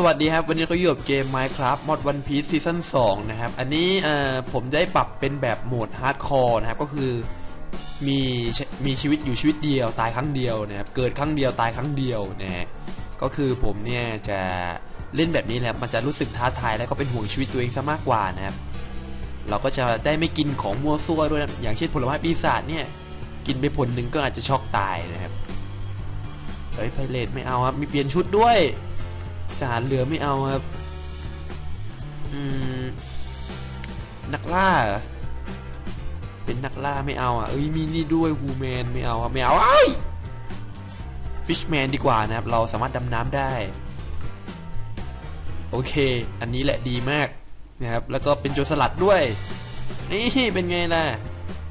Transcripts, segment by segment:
สวัสดีครับ วันนี้ก็อยู่กับเกม Minecraft Mod One Piece Season 2 นะครับ อันนี้ผมได้ปรับเป็นแบบโหมด Hardcore นะครับ ก็คือมีมีชีวิตอยู่ชีวิตเดียว ตายครั้งเดียวนะครับ เกิดครั้งเดียวตายครั้งเดียวนะฮะก็คือผมเนี่ยจะเล่นแบบนี้แหละมันจะรู้สึกท้าทายแล้วก็เป็นห่วงชีวิตตัวเองซะมากกว่านะครับ เราก็จะได้ไม่กินของมัวซั่วด้วยนะอย่างเช่นผลไม้ปีศาจเนี่ยกินไปผลหนึ่งก็อาจจะช็อกตายนะครับเฮ้ยไพเรตไม่เอาครับมีเปลี่ยนชุดด้วย ทหารเรือไม่เอาครับ อืม นักล่า เป็นนักล่าไม่เอาอะ เอ้ยมีนี่ด้วยวูแมนไม่เอาครับไม่เอาไอ้ฟิชแมนดีกว่านะครับ เราสามารถดำน้ำได้ โอเค อันนี้แหละดีมากนะครับ แล้วก็เป็นโจรสลัดด้วย นี่เป็นไงล่ะ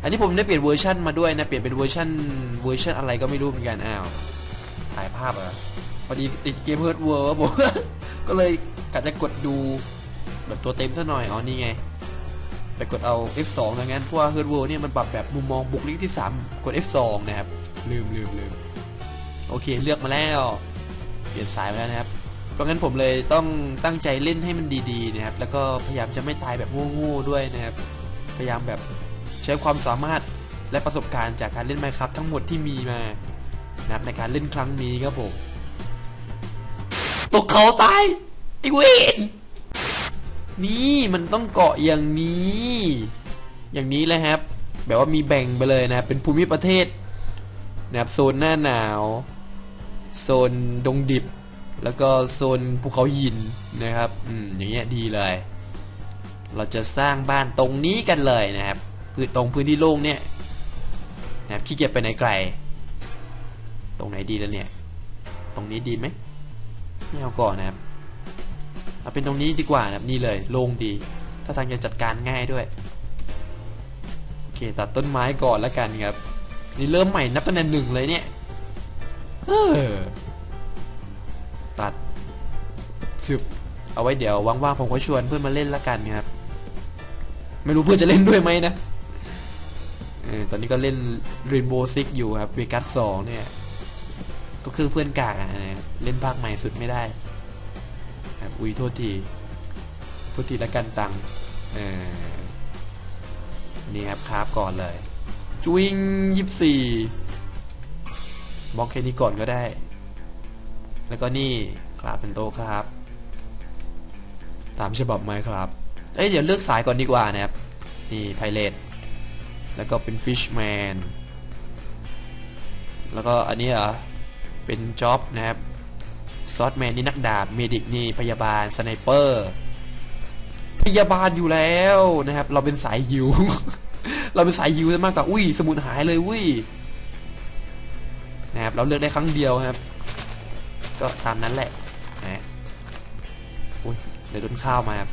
อันนี้ผมได้เปลี่ยนเวอร์ชันมาด้วยนะ เปลี่ยนเป็นเวอร์ชันเวอร์ชันอะไรก็ไม่รู้เหมือนกัน อ้าว ถ่ายภาพเหรอ พอดีติดเกมเฮิร์ดเวิร์ผมก็เลยกะจะกดดูแบบตัวเต็มซะหน่อยอ๋อนี่ไง ไปกดเอา F2 ดังนั้นเพราะว่าเฮิร์ดเวิร์เนี่ยมันปรับแบบมุมมองบุคลิกที่ 3 กด F2 นะครับ ลืมลืมลืมโอเคเลือกมาแล้วเปลี่ยนสายมาแล้วนะครับเพราะงั้นผมเลยต้องตั้งใจเล่นให้มันดีๆนะครับ แล้วก็พยายามจะไม่ตายแบบโง่ๆด้วยนะครับ พยายามแบบใช้ความสามารถและประสบการณ์จากการเล่น Minecraft ทั้งหมดที่มีมานะครับในการเล่นครั้งนี้ครับผม กเขาตายไอ้เวนนี่มันต้องเกาะอย่างนี้ อย่างนี้เลยครับ แบบว่ามีแบ่งไปเลยนะ เป็นภูมิประเทศนะครับโซนหน้าหนาว โซนดงดิบ แล้วก็โซนภูเขาหินนะครับ อืมอย่างเงี้ยดีเลย เราจะสร้างบ้านตรงนี้กันเลยนะครับคือตรงพื้นที่โล่งเนี่ยนะครับขี้เกียจไปไหนไกล ตรงไหนดีแล้วเนี่ย ตรงนี้ดีไหม ไม่เอาก่อนนะครับเอาเป็นตรงนี้ดีกว่านะครับนี่เลยโล่งดี ถ้าทางจะจัดการง่ายด้วยโอเคตัดต้นไม้ก่อนแล้วกันครับนี่เริ่มใหม่นับตั้งแต่หนึ่งเลยเนี่ยเออตัดสืบเอาไว้เดี๋ยวว่างๆผมก็ชวนเพื่อนมาเล่นแล้วกันครับไม่รู้เพื่อนจะเล่นด้วยไหมนะเออตอนนี้ก็เล่น Rainbow Six อยู่ครับเวกัสสองเนี่ย ก็คือเพื่อนกากอะนะเล่นภาคใหม่สุดไม่ได้ครับอุ้ยโทษทีโทษทีแล้วกันตังเออนี่ครับคราฟก่อนเลยจุ้งยี่สี่บล็อกแค่นี้ก่อนก็ได้ แล้วก็นี่คราฟเป็นโตครับ ตามฉบับไหมครับ เอ้ยเดี๋ยวเลือกสายก่อนดีกว่านะครับ นี่ไพเรตแล้วก็เป็นฟิชแมนแล้วก็อันนี้เหรอ เป็นจ็อบนะครับซอสแมนนี่นักดาบเมดิกนี่พยาบาลสไนเปอร์พยาบาลอยู่แล้วนะครับ เราเป็นสายยิว เราเป็นสายยิวซะมากกว่าอุ้ย สมุนหายเลยอุ้ยนะครับเราเลือกได้ครั้งเดียวครับ ก็ตามนั้นแหละนะอุ้ยเดี๋ยวต้นข้าวมาครับ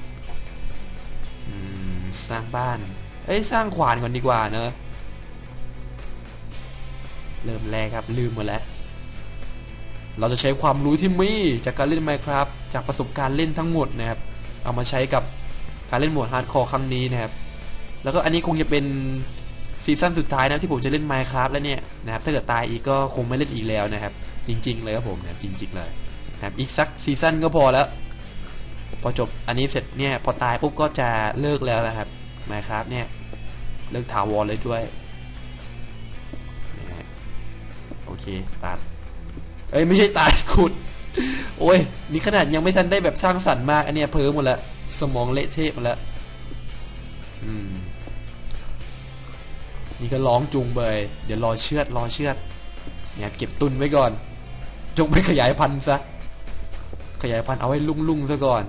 สร้างบ้านเอ้ยสร้างขวานก่อนดีกว่าเนอะเริ่มแรกครับลืมหมดแล้ว เราจะใช้ความรู้ที่มีจากการเล่น Minecraft จากประสบการณ์เล่นทั้งหมดนะครับ เอามาใช้กับการเล่นโหมดฮาร์ดคอร์ครั้งนี้นะครับ แล้วก็อันนี้คงจะเป็นซีซั่นสุดท้ายนะที่ผมจะเล่น Minecraft แล้วเนี่ยนะครับถ้าเกิดตายอีกก็คงไม่เล่นอีกแล้วนะครับ จริง ๆ เลยครับผมนะครับจริง ๆ เลยนะครับอีกสักซีซั่นก็พอแล้วพอจบอันนี้เสร็จเนี่ยพอตายปุ๊บก็จะเลิกแล้วนะครับ Minecraft เนี่ยเลิกถาวรเลยด้วยนะฮะโอเคตัด เอ้ยไม่ใช่ตายขุด โอ้ยนี่ขนาดยังไม่ทันได้แบบสร้างสรรค์มากอันเนี้ยเพิ่มหมดล้วสมองเละเทะหมดล้วอืม นี่ก็ร้องจุงเบยเดี๋ยวรอเชือดรอเชือด เนี่ยเก็บตุนไว้ก่อน จงไปขยายพันธุ์ซะ ขยายพันธุ์เอาไว้ลุ่งๆซะก่อน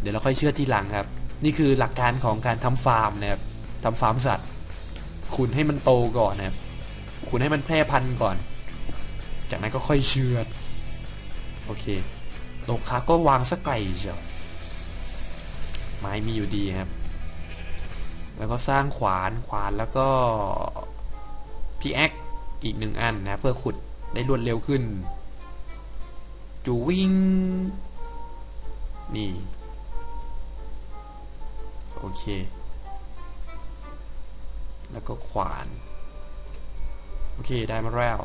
เดี๋ยวเราค่อยเชือดทีหลังครับ นี่คือหลักการของการทำฟาร์มนะครับทำฟาร์มสัตว์ขุนให้มันโตก่อนนะครับขุนให้มันแพร่พันธุ์ก่อน จากนั้นก็ค่อยเชือดโอเคโลคาก็วางสักไกลเชียวไม้มีอยู่ดีครับ แล้วก็สร้างขวานขวานแล้วก็พีแอคอีกหนึ่งอันนะ เพื่อขุดได้รวดเร็วขึ้น จูวิ่ง นี่ โอเค แล้วก็ขวาน โอเคได้มาแล้ว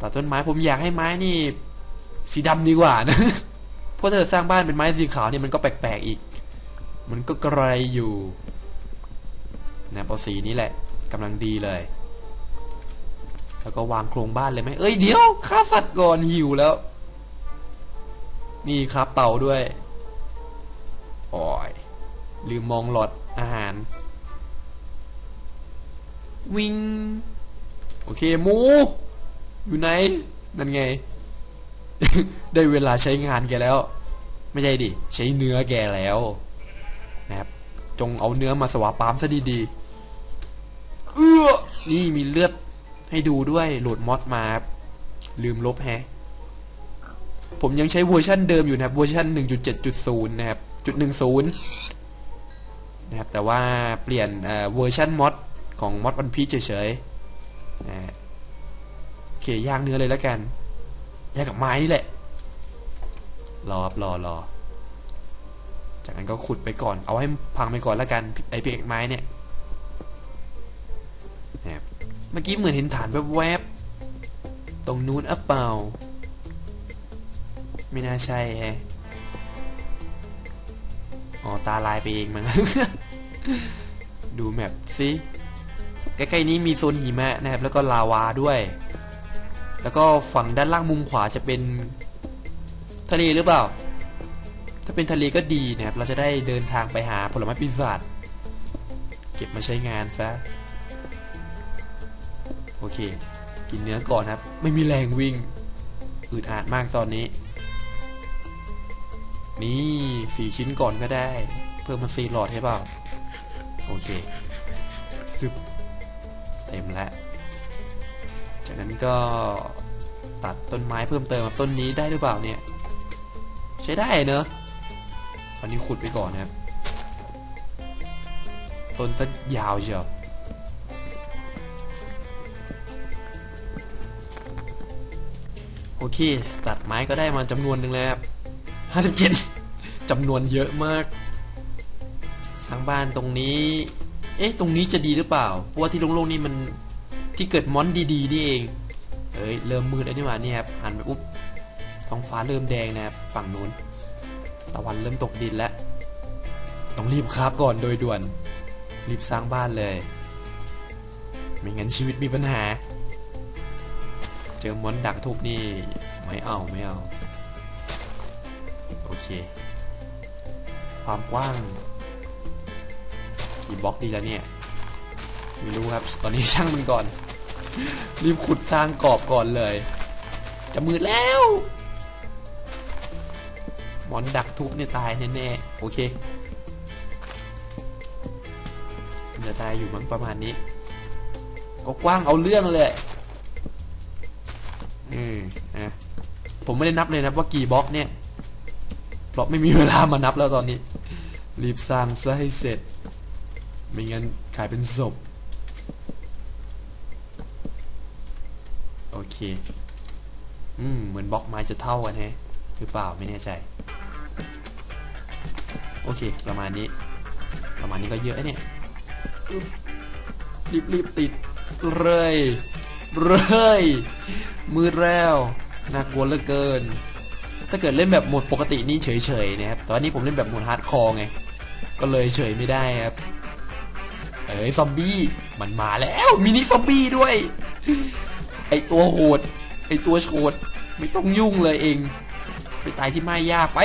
ตัดต้นไม้ผมอยากให้ไม้นี่ สีดำดีกว่านะเพราะเกิดสร้างบ้านเป็นไม้สีขาวเนี่ยมันก็แปลกๆอีก มันก็กระไรอยู่นะเอาสีนี้แหละกำลังดีเลย แล้วก็วางโครงบ้านเลยไหมเอ้ยเดี๋ยวฆ่าสัตว์ก่อนหิวแล้ว นี่ครับเต่าด้วยโอ้ยลืมมองหลอดอาหาร วิง โอเคหมู อยู่ไหน นั่นไง ได้เวลาใช้งานแกแล้ว ไม่ใช่ดิ ใช้เนื้อแกแล้ว นะครับ จงเอาเนื้อมาสวาปามซะดีๆ เอื้อ นี่มีเลือดให้ดูด้วยโหลดมอดมา ลืมลบแฮะ ผมยังใช้เวอร์ชันเดิมอยู่นะครับ เวอร์ชัน1.7.0 นะครับ จุด10นะครับ แต่ว่าเปลี่ยนเวอร์ชันมอดของมอดวันพีเฉยๆนะ เคย่างเนื้อเลยแล้วกันย่างกับไม้นี่แหละ รอครับรอรอ จากนั้นก็ขุดไปก่อน เอาให้พังไปก่อนแล้วกันไอเพียกไม้เนี่ยนะครับเมื่อกี้เหมือนเห็นฐานแวบๆ ตรงนู้นอะเปล่า ไม่น่าใช่ฮะ อ๋อ ตาลายไปเองมั้ง ดูแมปสิ ใกล้ๆนี้มีโซนหิมะนะครับ แล้วก็ลาวาด้วย แล้วก็ฝั่งด้านล่างมุมขวาจะเป็นทะเลหรือเปล่า ถ้าเป็นทะเลก็ดีนะครับ เราจะได้เดินทางไปหาผลไม้ปีศาจ เก็บมาใช้งานซะ โอเค กินเนื้อก่อนครับ ไม่มีแรงวิ่งอึดอัดมากตอนนี้ นี่สี่ชิ้นก่อนก็ได้ เพิ่มมาสี่หลอดให้เปล่า โอเคซึบเต็มแล้ว จากนั้นก็ตัดต้นไม้เพิ่มเติมต้นนี้ได้หรือเปล่าเนี่ย ใช้ได้เนอะตอนนี้ขุดไปก่อนนะครับ ต้นต้นยาวเชียวโอเค ตัดไม้ก็ได้มาจำนวนหนึ่งแล้วครับห้าสิบเจ็ดจำนวนเยอะมาก สร้างบ้านตรงนี้ เอ๊ะ ตรงนี้จะดีหรือเปล่า เพราะว่าที่โล่งๆนี่มัน ที่เกิดมอนดีๆนี่เอง เอ้ยเริ่มมืดแล้วนี่หว่านี่ครับหันไปอุ๊บท้องฟ้าเริ่มแดงนะครับฝั่งนู้นตะวันเริ่มตกดินแล้ว ต้องรีบคาบก่อนโดยด่วน รีบสร้างบ้านเลย ไม่งั้นชีวิตมีปัญหา เจอมอนดักทุบนี่ไม่เอาไม่เอา โอเค ความกว้างกี่บล็อกดีแล้วเนี่ย ไม่รู้ครับ ตอนนี้ช่างมันก่อน รีบขุดสร้างกรอบก่อนเลย จะมืดแล้วหมอนดักทุบเนี่ยตายแน่ๆ โอเคจะตายอยู่มั้งประมาณนี้ ก็กว้างเอาเรื่องเลยอืมนะผมไม่ได้นับเลยนะว่ากี่บล็อกเนี่ยเพราะไม่มีเวลามานับแล้วตอนนี้ รีบสร้างซะให้เสร็จ ไม่งั้นกลายเป็นศพ อเคอืม เหมือนบล็อกไม้จะเท่ากันแฮะหรือเปล่าไม่แน่ใจ โอเค ประมาณนี้ ประมาณนี้ก็เยอะเนี่ยรีบรีบติดเลยเลยมือแล้วน่ากลัวเหลือเกิน ถ้าเกิดเล่นแบบโหมดปกตินี่เฉยๆนะครับแต่ว่านี่ผมเล่นแบบโหมดฮาร์ดคอร์ไง ก็เลยเฉยไม่ได้ครับ เอ้ยซอมบี้ มันมาแล้วมินิซอมบี้ด้วย ไอตัวโหด ไอตัวโฉดไม่ต้องยุ่งเลยเอง ไปตายที่ไม้ยากไป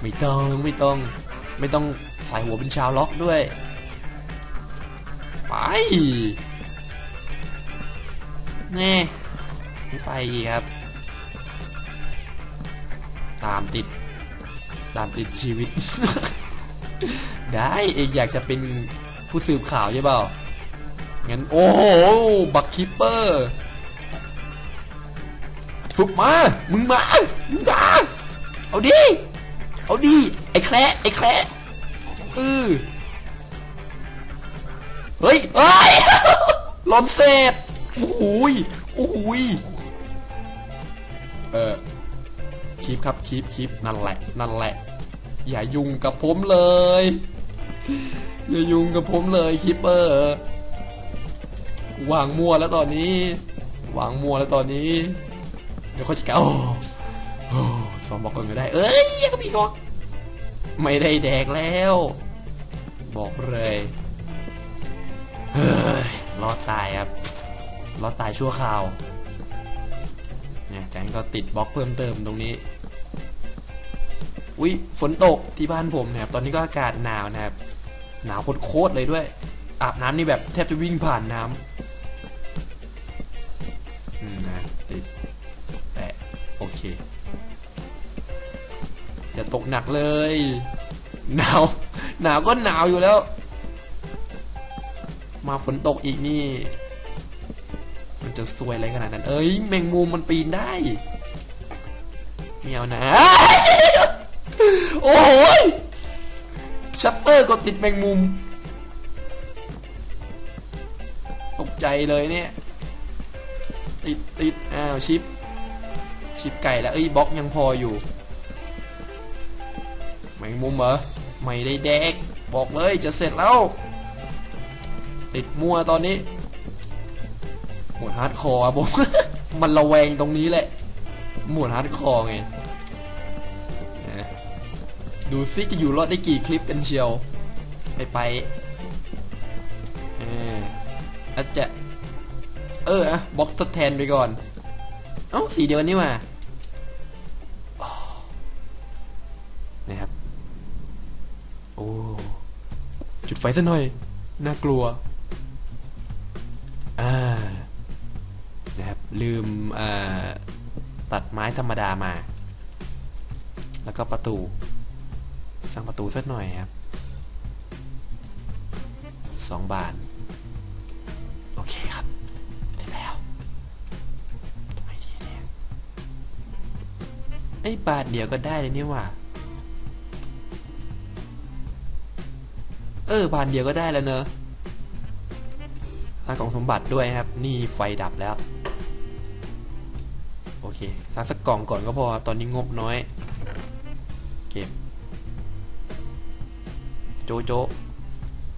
ไม่ต้องไม่ต้อง ไม่ต้องใส่หัวเป็นชาวล็อกด้วย ไปแน่ไม่ไปครับ ตามติด ตามติดชีวิต ได้เองอยากจะเป็นผู้สืบข่าวใช่เปล่า งั้นโอ้โหบักคิปเปอร์ฝึกมา มึงมา มึงมา เอาดิ เอาดิ ไอ้แคระไอ้แคระเออเฮ้ยเฮ้ยลอนเศษโอ้โหยโอ้โหยเออคลิปครับคลิปคลิปนั่นแหละ นั่นแหละ อย่ายุ่งกับผมเลย อย่ายุ่งกับผมเลยคิปเปอร์ วางมัวแล้วตอนนี้ วางมัวแล้วตอนนี้ เดี๋ยวเขาจะกะโอ้สองบอกก่อนก็ได้ เอ้ยยังก็มีบล็อกไม่ได้แดกแล้ว บอกเลยเฮ้ยรอดตายครับรอดตายชั่วคราวเนี่ยจากนั้นก็ติดบล็อกเพิ่มเติมตรงนี้อุ๊ยฝนตกที่บ้านผมนะครับตอนนี้ก็อากาศหนาวนะครับ หนาวโคตรเลยด้วย อาบน้ำนี่แบบแทบจะวิ่งผ่านน้ำ อเคอย่าตกหนักเลย หนาว หนาวก็หนาวอยู่แล้ว มาฝนตกอีกนี่ มันจะสวยอะไรขนาดนั้น เอ้ย แมงมุมมันปีนได้ไม่เอานะ โอ้โหยชัตเตอร์ก็ติดแมงมุม ตกใจเลยเนี่ย ติดติดอ้าวชิป ชิปไก่แล้วเอ้ยบล็อกยังพออยู่แมงมุมเหรอไม่ได้แดกบอกเลยจะเสร็จแล้ว ติดมัวตอนนี้หมวดฮาร์ดคอร์อะผม มันระแวงตรงนี้แหละ หมวดฮาร์ดคอร์ไงดูซิจะอยู่รอดได้กี่คลิปกันเชียว ไปไปเอออาจจะ เอออะบล็อกทดแทนไปก่อน เอ้าสีเดียวนี่มา ซะหน่อย น่ากลัว อ่า นะครับ ลืมตัดไม้ธรรมดามา แล้วก็ประตู สร้างประตูสักหน่อยครับ สองบาน โอเคครับเสร็จแล้วทำไมดีเนี่ยไอ้บาทเดียวก็ได้เลยนี่ว่า เออบานเดียวก็ได้แล้วเนอะสร้างกล่องสมบัติด้วยครับ นี่ไฟดับแล้ว โอเคสร้างสักกล่องก่อนก็พอครับ ตอนนี้งบน้อย เก็บ โจโจ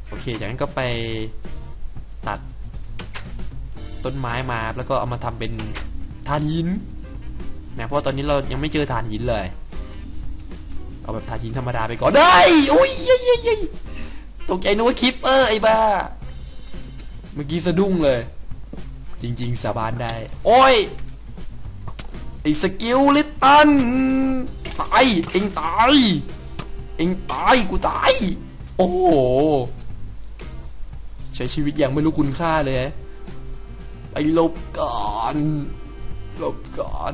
โอเค จากนั้นก็ไปตัด ต้นไม้มาแล้วก็เอามาทำเป็นถ่านหินนะเพราะตอนนี้เรายังไม่เจอถ่านหินเลย เอาแบบถ่านหินธรรมดาไปก่อนได้อุ้ยยยเย้ยเย้ย ตกใจนึกว่าคิปเปอร์ไอ้บ้า เมื่อกี้สะดุ้งเลย จริง ๆ สาบานได้ โอ้ย ไอ้สกิลลิตตัน ตาย เอ็งตาย เอ็งตาย กูตาย โอ้โห ใช้ชีวิตอย่างไม่รู้คุณค่าเลยไปลบก่อนลบก่อน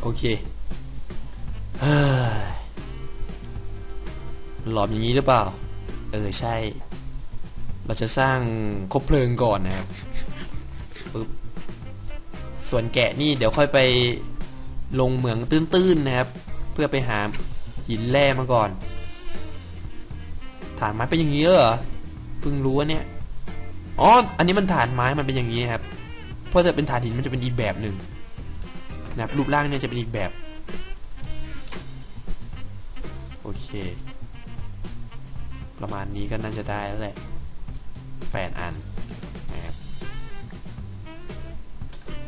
โอเคเฮ้ย หลอมอย่างนี้หรือเปล่า เออใช่ เราจะสร้างคบเพลิงก่อนนะครับปึ๊บส่วนแกะนี่เดี๋ยวค่อยไปลงเหมืองตื้นๆนะครับ เพื่อไปหาหินแร่มาก่อน ฐานไม้เป็นอย่างนี้เหรอเพิ่งรู้ว่าเนี่ยอ๋ออันนี้มันฐานไม้มันเป็นอย่างนี้ครับเพราะถ้าเป็นฐานหินมันจะเป็นอีกแบบหนึ่งนะครับรูปร่างเนี่ยจะเป็นอีกแบบ โอเค ประมาณนี้ก็น่าจะได้แล้วแหละแปดอันนะครับ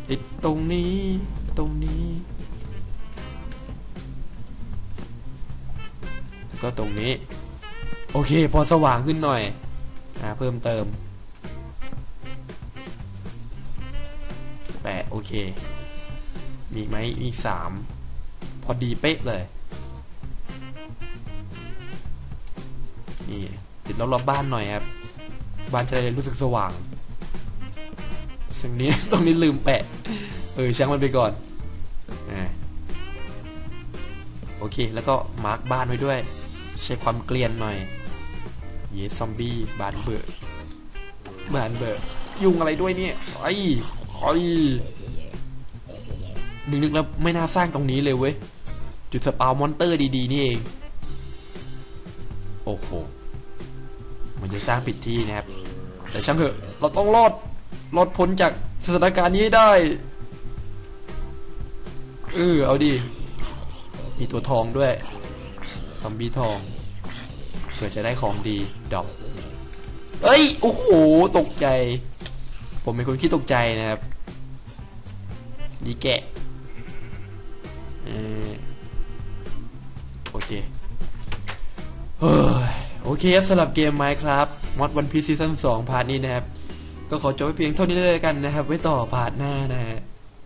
ติดตรงนี้ ตรงนี้ แล้วก็ตรงนี้ โอเค พอสว่างขึ้นหน่อยนะเพิ่มเติมแปดโอเค มีไหมมีอีกสามพอดีเป๊ะเลย ดรอบๆบ้านหน่อยครับบ้านจะได้รู้สึกสว่าง สิ่งนี้ตรงนี้ลืมแปะ เออช่างมันไปก่อนอโอเค แล้วก็มาร์กบ้านไว้ด้วย ใช้ความเกลียนหน่อย เยสซอมบี้บานเบอร์บานเบอร์ยุงอะไรด้วยเนี่ยไอ้ไอ้นึกนึกแล้วไม่น่าสร้างตรงนี้เลยเว้ย จุดสปาวมอนเตอร์ดีๆ นี่เอง โอ้โห มันจะสร้างผิดที่นะครับ แต่ช่างเถอะ เราต้องรอด รอดพ้นจากสถานการณ์นี้ได้ เออเอาดิมีตัวทองด้วย ซอมบี้ทอง เผื่อจะได้ของดี ดอกเอ้ย โอ้โห ตกใจ ผมเป็นคนขี้ตกใจนะครับดีแกะ เคครับสำหรับเกมไม้ครับมอดวันพีซีซั่น2พาร์ทนี้นะครับ ก็ขอจบไปเพียงเท่านี้เลยกันนะครับ ไว้ต่อพาร์ทหน้านะฮะ